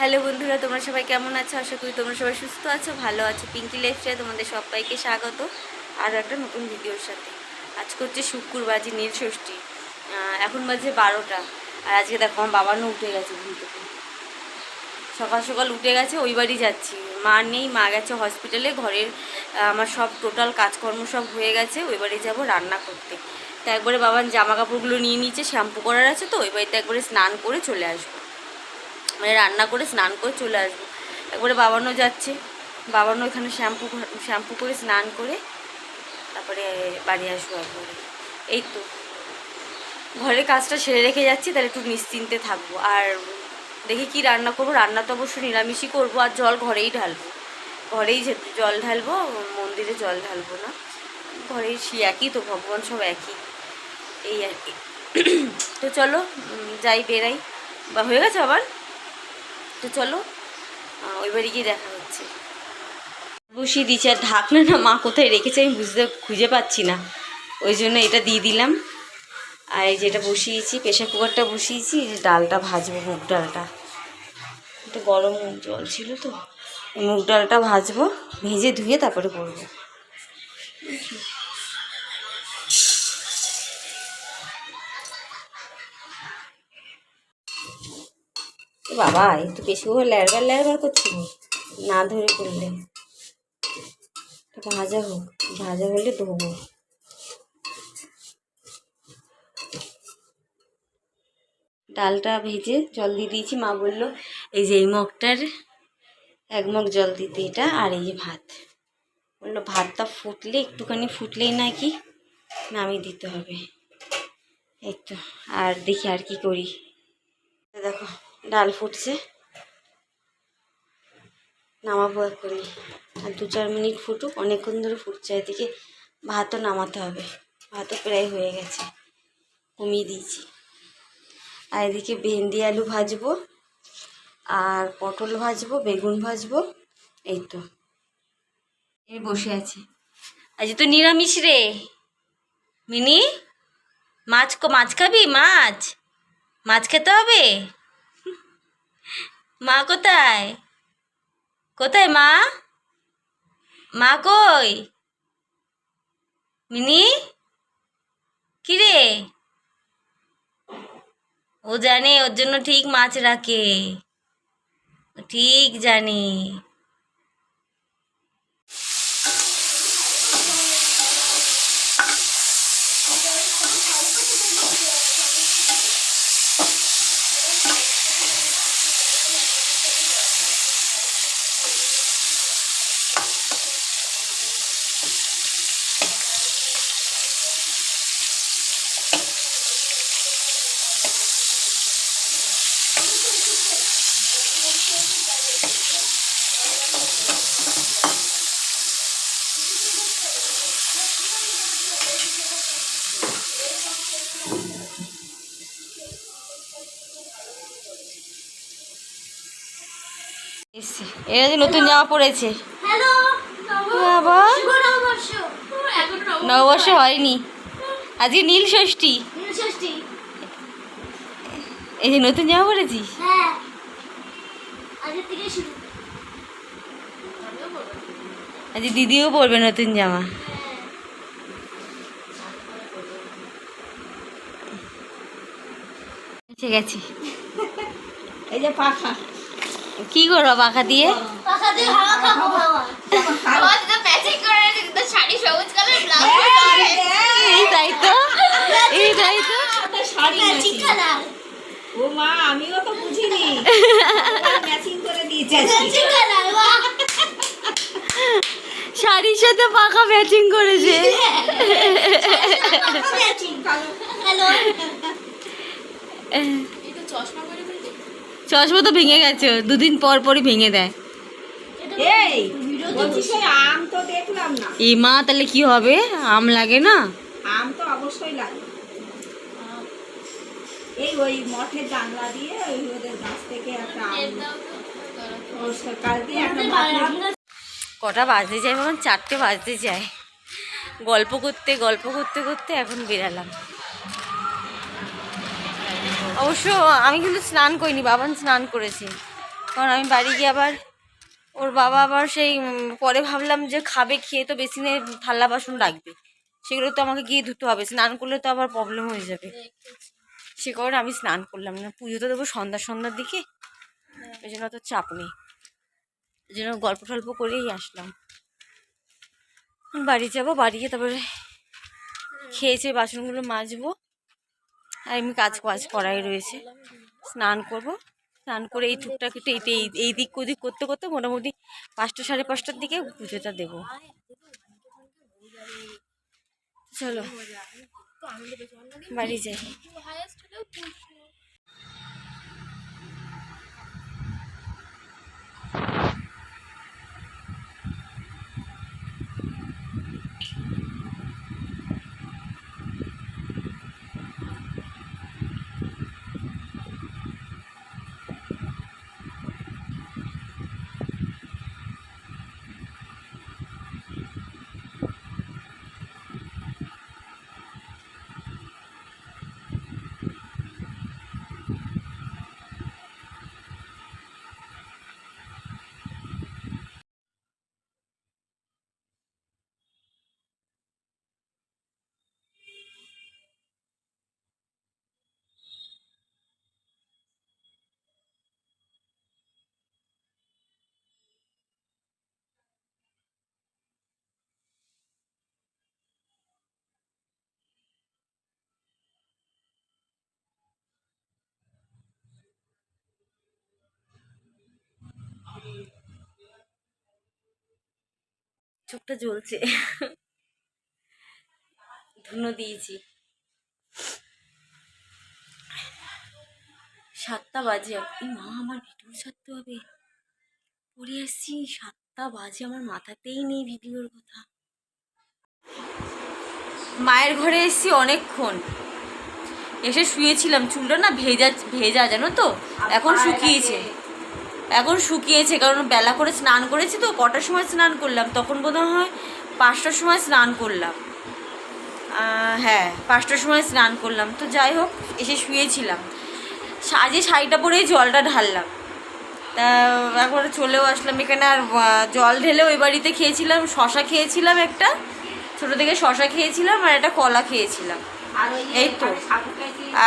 Hello বন্ধুরা, তোমরা সবাই কেমন আছো? আশা করি তোমরা সবাই সুস্থ আছো, ভালো আছো। পিঙ্কি লাইফস্টাইল তোমাদের সবাইকে স্বাগত আরও একটা নতুন ভিডিওর সাথে। আজকে হচ্ছে শুক্রবার আজ নীল ষষ্ঠী। এখন বাজে বারোটা। আর আজকে দেখো, আমার বাবানও উঠে গেছে ঘুম থেকে। সকাল সকাল উঠে গেছে, ওই বাড়ি যাচ্ছি। মা নেই, মা গেছে হসপিটালে ঘরের আমার সব টোটাল কাজকর্ম সব হয়ে গেছে, ওই বাড়ি যাব রান্না করতে। তা একবারে বাবার জামা কাপড়গুলো নিয়ে নিয়েছে শ্যাম্পু করার আছে তো, ওই বাড়িতে একবারে স্নান করে চলে আসব। মানে রান্না করে, স্নান করে চলে আসব। একবারে বাবানও যাচ্ছে। বাবানও এখানে শ্যাম্পু শ্যাম্পু করে, স্নান করে, তারপরে বাড়ি আসব একবারে। এই তো। ঘরের কাজটা সেরে রেখে যাচ্ছি, তাহলে একটু নিশ্চিন্তে থাকব। আর দেখি কি রান্না করব। রান্না তো অবশ্যই নিরামিষই করব, আর জল ঘরেই ঢালবো। ঘরেই জল ঢালবো, মন্দিরে জল ঢালবো না। ঘরেই সে একই তো, ভগবান সব একই। এই আর কি। তো চলো যাই, বেরাই। বা হয়ে গেছে আবার? তো চলো ওই বাড়ি গিয়ে দেখা হচ্ছে। বসিয়ে দিয়েছি, আর ঢাকনা না মা কোথায় রেখেছে আমি বুঝতে, খুঁজে পাচ্ছি না। ওই জন্য এটা দিয়ে দিলাম। আর এই যেটা বসিয়েছি, প্রেশার কুকারটা বসিয়েছি যে ডালটা ভাজবো, মুগ ডালটা। একটু গরম জল ছিল তো, মুগ ডালটা ভাজবো, ভেজে ধুয়ে তারপরে করব। বাবা, একটু বেশি করে ল্যারবার ল্যারবার করছি না। ধরে করলে। ভাজা হোক, ভাজা হলে ধোবো। ডালটা ভেজে জল দিয়ে দিয়েছি। মা বলল, এই যে এই মগটার, এক মগ জল দিতে এটা, আর এই যে ভাত। বলল, ভাতটা ফুটলে, একটুখানি ফুটলেই নাকি নামিয়ে দিতে হবে। এই তো, আর দেখি আর কি করি। ডাল ফুটছে। নামাবো এক্ষুনি আর দু চার মিনিট ফুটুক, অনেকক্ষণ ধরে ফুটছে। এদিকে ভাতও নামাতে হবে। ভাতও প্রায় হয়ে গেছে। কমিয়ে দিয়েছি। আর এদিকে ভেন্ডি আলু ভাজবো, আর পটল ভাজবো, বেগুন ভাজবো, এই তো। এই বসে আছে। আজ তো নিরামিষ রে। মিনি, মাছ মাছ খাবি? মাছ? মাছ খেতে হবে? মা কোথায়? কোথায় মা? মা কই? মিনি? কিরে? ও জানে, ওর জন্য ঠিক মাছ রাখে। ঠিক জানে। এরা যে নতুন জামা পড়েছে বাবা। নববর্ষ হয়নি। আজকে নীল ষষ্ঠী। এই যে নতুন জামা পড়েছিস হ্যাঁ। আজকে দিদিও পরবে নতুন জামা। ঠিক আছে এই যে পাখা। কি করব পাখা দিয়ে? তাই তো? এই তাই তো? ও মা আমিও তো বুঝিনি। ম্যাচিং করে দিয়েছে শাড়ির সাথে পাখা ম্যাচিং করেছে। চশমা চশমা তো ভেঙে গেছে দুদিন পর পরই ভেঙে দেয়। এই মা তাহলে কি হবে? আম লাগে না? আম তো অবশ্যই লাগে। এই ওই মঠের জানলা দিয়ে ওই ওদের গাছ থেকে একটা আম। দিয়ে একটা কটা বাজতে যায়? এখন চারটে বাজতে যায়। গল্প করতে গল্প করতে করতে এখন বেরালাম। অবশ্য আমি কিন্তু স্নান করিনি, বাবান স্নান করেছে। কারণ আমি বাড়ি গিয়ে আবার ওর বাবা আবার সেই পরে ভাবলাম যে খাবে, খেয়ে তো বেসিনে থালা বাসন রাখবে। সেগুলো তো আমাকে গিয়ে ধুতে হবে, স্নান করলে তো আবার প্রবলেম হয়ে যাবে। সে কারণে আমি স্নান করলাম না। পুজো তো দেবো সন্ধ্যা সন্ধ্যার দিকে ওই জন্য তো চাপ নেই। ওই জন্য গল্প টল্প করেই আসলাম। বাড়ি যাব, বাড়ি গিয়ে তারপরে খেয়েছে বাসনগুলো মাজবো। আর এমনি কাজ কাজ করাই রয়েছে। স্নান করব। স্নান করে এই টুকটাক একটু এই এই- দিক ওদিক করতে করতে মোটামুটি পাঁচটা সাড়ে পাঁচটার দিকে পুজোটা দেবো। চলো, বাড়ি যাই। চোখটা জ্বলছে। ধুনো দিয়েছি। সাতটা বাজে এই মা, আমার ভিডিও ছাড়তে হবে। পড়ে আসছি, সাতটা বাজে, আমার মাথাতেই নেই ভিডিওর কথা। মায়ের ঘরে এসেছি অনেকক্ষণ। এসে শুয়েছিলাম, চুলটা না ভেজা ভেজা, জানো তো? এখন শুকিয়েছে। এখন শুকিয়েছে, কারণ বেলা করে স্নান করেছি তো, কটার সময় স্নান করলাম? তখন বোধ হয় পাঁচটার সময় স্নান করলাম। হ্যাঁ পাঁচটার সময় স্নান করলাম। তো যাই হোক, এসে শুয়েছিলাম। সাজে শাড়িটা পরেই জলটা ঢাললাম। তা একবারে চলেও আসলাম। এখানে আর জল ঢেলে ওই বাড়িতে খেয়েছিলাম, শশা খেয়েছিলাম একটা। ছোটো থেকে শশা খেয়েছিলাম আর একটা কলা খেয়েছিলাম। এই তো।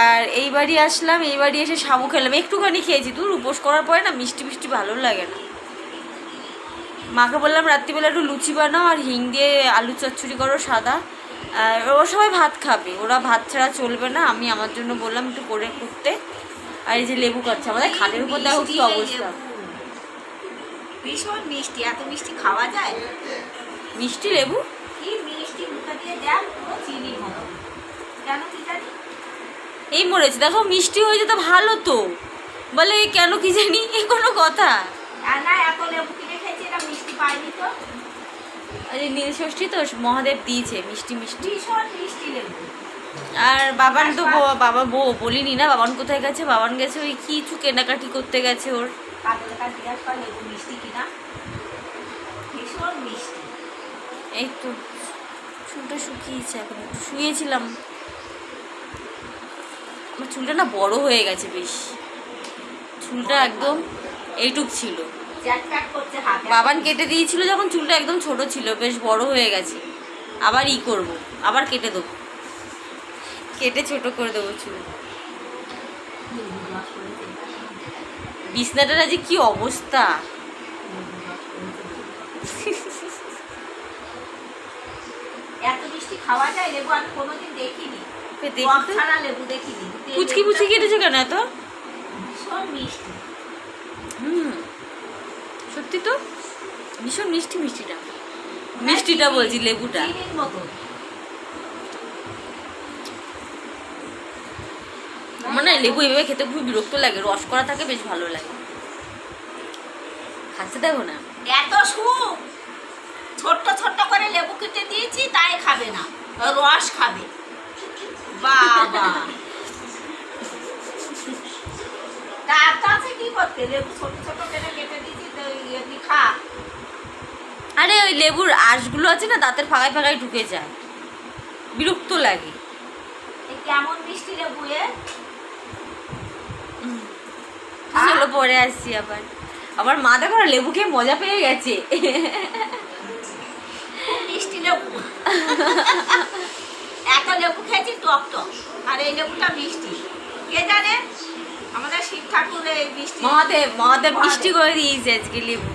আর এই বাড়ি আসলাম এই বাড়ি এসে শামু খেলাম। একটুখানি খেয়েছি দূর উপোস করার পরে না মিষ্টি মিষ্টি ভালো লাগে না। মাকে বললাম রাত্রিবেলা একটু লুচি বানাও আর হিং দিয়ে আলু চচ্চড়ি করো সাদা। আর ওরা সবাই ভাত খাবে ওরা ভাত ছাড়া চলবে না। আমি আমার জন্য বললাম একটু করে করতে। আর এই যে লেবু কাটছে আমাদের খাটের উপর দেখো কি অবস্থা। ভীষণ মিষ্টি এত মিষ্টি খাওয়া যায়? মিষ্টি লেবু? কি মিষ্টি মুখে দিয়ে দেখ চিনি মতো কেন কি জানি? এই মরেছে দেখো মিষ্টি হয়ে যেতে ভালো তো। বলে কেন কি জানি? এই কোনো কথা। আর না এত লেবু কিনে খেয়েছি এটা মিষ্টি পাইনি তো। আরে নীল ষষ্ঠী তো মহাদেব দিয়েছে মিষ্টি মিষ্টি। মিষ্টি লেবু। আর বাবান তো ব- বাবা বউ বলিনি না বাবান কোথায় গেছে? বাবান গেছে ওই কিছু কেনাকাটি করতে গেছে ওর। এই তো চুলটা শুকিয়েছে এখন শুয়েছিলাম। আমার চুলটা না বড় হয়ে গেছে বেশ। চুলটা একদম এইটুক ছিল। বাবান কেটে দিয়েছিল যখন চুলটা একদম ছোট ছিল, বেশ বড় হয়ে গেছে। আবার ই করব, আবার কেটে দেবো। কেটে ছোট করে দেবো চুল। বিছনাটার আজ কি অবস্থা। এত মিষ্টি খাওয়া যায় লেবু আমি কোনোদিন দেখিনি। পুচকি পুচকি কেটেছে কেন এত? হুম। সত্যি তো? ভীষণ মিষ্টি মিষ্টিটা। মিষ্টিটা বলছি লেবুটা। চিনির আমার না লেবু এভাবে খেতে খুব বিরক্ত লাগে রস করা থাকে বেশ ভালো লাগে। খাচ্ছে দেখো না? এত সুখ! ছোট্ট ছোট্ট করে লেবু কেটে দিয়েছি তাই খাবে না। রস খাবে। বাবা। কি করতে? লেবু ছোট ছোট করে কেটে দিয়েছি খা। আরে ওই লেবুর আঁশগুলো আছে না দাঁতের ফাঁকায় ফাঁকায় ঢুকে যায়। বিরক্ত লাগে। কেমন মিষ্টি লেবু এ? চলো পরে আসছি আবার। আমার মা দেখো লেবু খেয়ে মজা পেয়ে গেছে। মিষ্টি লেবু। এত লেবু খেয়েছি টক টক। আর এই লেবুটা মিষ্টি। কে জানে? আমাদের শিব ঠাকুর এই মিষ্টি মহাদেব মহাদেব বৃষ্টি করে দিয়েছে আজকে লেবু।